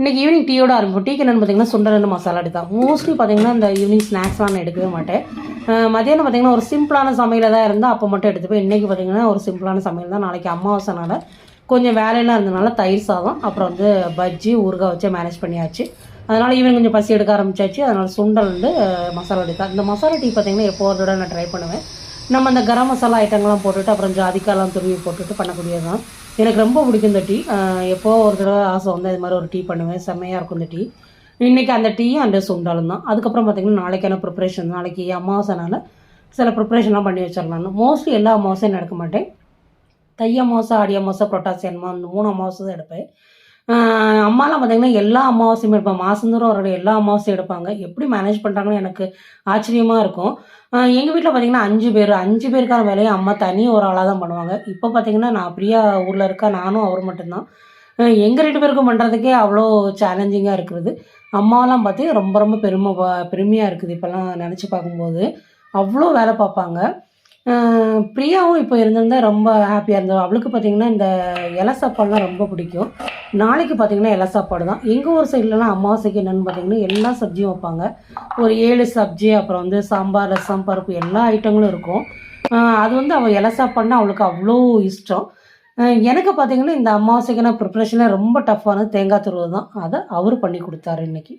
இன்றைக்கி ஈவினிங் டீயோட ஆரம்பிப்போம். டீக்கு என்னென்னு பார்த்தீங்கன்னா சுண்டல் மசாலா அடி தான். மோஸ்ட்லி பார்த்தீங்கன்னா இந்த ஈவினிங் ஸ்நாக்ஸ்லாம் நான் எடுக்கவே மாட்டேன். மதியானம் பார்த்தீங்கன்னா ஒரு சிம்பிளான சமையல தான் இருந்தால் அப்போ மட்டும் எடுத்துப்பேன் இன்றைக்கி பார்த்தீங்கன்னா ஒரு சிம்பிளான சமையல் தான். நாளைக்கு அமாவாசைனால கொஞ்சம் வேலையெல்லாம் இருந்தனால தயிர் சாதம் அப்புறம் வந்து பஜ்ஜி ஊறுகாய் வச்சு மேனேஜ் பண்ணியாச்சு. அதனால் ஈவினிங் கொஞ்சம் பசி எடுக்க ஆரம்பிச்சாச்சு. அதனால் சுண்டல் வந்து மசாலா டீ தான். இந்த மசாலா டீ பார்த்தீங்கன்னா எப்போ ஒரு நான் ட்ரை பண்ணுவேன். நம்ம அந்த கரம் மசாலா ஐட்டங்கள்லாம் போட்டுட்டு அப்புறம் ஜாதிக்காலாம் துருவி போட்டுட்டு பண்ணக்கூடியது தான் எனக்கு ரொம்ப பிடிக்கும் இந்த டீ. எப்போது எப்போ ஒரு தடவை ஆசை வந்து இது மாதிரி ஒரு டீ பண்ணுவேன். செம்மையாக இருக்கும் இந்த டீ. இன்றைக்கி அந்த டீயும் அந்த சுண்டாலும் தான். அதுக்கப்புறம் பார்த்திங்கன்னா நாளைக்கான ப்ரிப்ரேஷன் நாளைக்கு அமாவாசைனால சில ப்ரிப்ரேஷன்லாம் பண்ணி வச்சிடலான்னு மோஸ்ட்லி எல்லா அமாவாசையும் நடக்க மாட்டேன். தை அமாவாசை ஆடி அமாவாசை புரட்டாசி அம்மா மூணு அமாவாசை தான் எடுப்பேன். அம்மாலாம் பார்த்தீங்கன்னா எல்லா அமாவாசையும் எடுப்பாங்க. மாதந்தோறும் அவரோட எல்லா அமாவாசையும் எடுப்பாங்க. எப்படி மேனேஜ் பண்ணுறாங்கன்னு எனக்கு ஆச்சரியமாக இருக்கும். எங்கள் வீட்டில் பார்த்தீங்கன்னா அஞ்சு பேர். அஞ்சு பேருக்கான வேலையை அம்மா தனி ஒரு ஆளாக தான் பண்ணுவாங்க. இப்போ பார்த்தீங்கன்னா நான் பிரியா ஊரில் இருக்கா நானும் அவர் மட்டும்தான். எங்கள் ரெண்டு பேருக்கும் பண்ணுறதுக்கே அவ்வளோ சேலஞ்சிங்காக இருக்கிறது அம்மாவெலாம் பார்த்து ரொம்ப ரொம்ப பெருமை பெருமையாக இருக்குது இப்போல்லாம் நினச்சி பார்க்கும்போது. அவ்வளோ வேலை பார்ப்பாங்க. பிரியாவும் இப்போ இருந்திருந்தா ரொம்ப ஹாப்பியாக இருந்தோம் அவளுக்கு பார்த்தீங்கன்னா இந்த இலை சாப்பாடுலாம் ரொம்ப பிடிக்கும். நாளைக்கு பார்த்தீங்கன்னா இலை சாப்பாடு தான். எங்கள் ஊர் சைட்லலாம் அமாவாசைக்கு என்னென்னு பார்த்தீங்கன்னா எல்லா சப்ஜியும் வைப்பாங்க. ஒரு ஏழு சப்ஜி அப்புறம் வந்து சாம்பார் ரசம் பருப்பு எல்லா ஐட்டங்களும் இருக்கும். அது வந்து அவள் இலை சாப்பாடுனா அவளுக்கு அவ்வளோ இஷ்டம். எனக்கு பார்த்தீங்கன்னா இந்த அமாவாசைக்கான ப்ரிப்ரேஷனே ரொம்ப டஃப்பானது தேங்காய் துருவு தான். அதை அவர் பண்ணி கொடுத்தாரு இன்னைக்கு.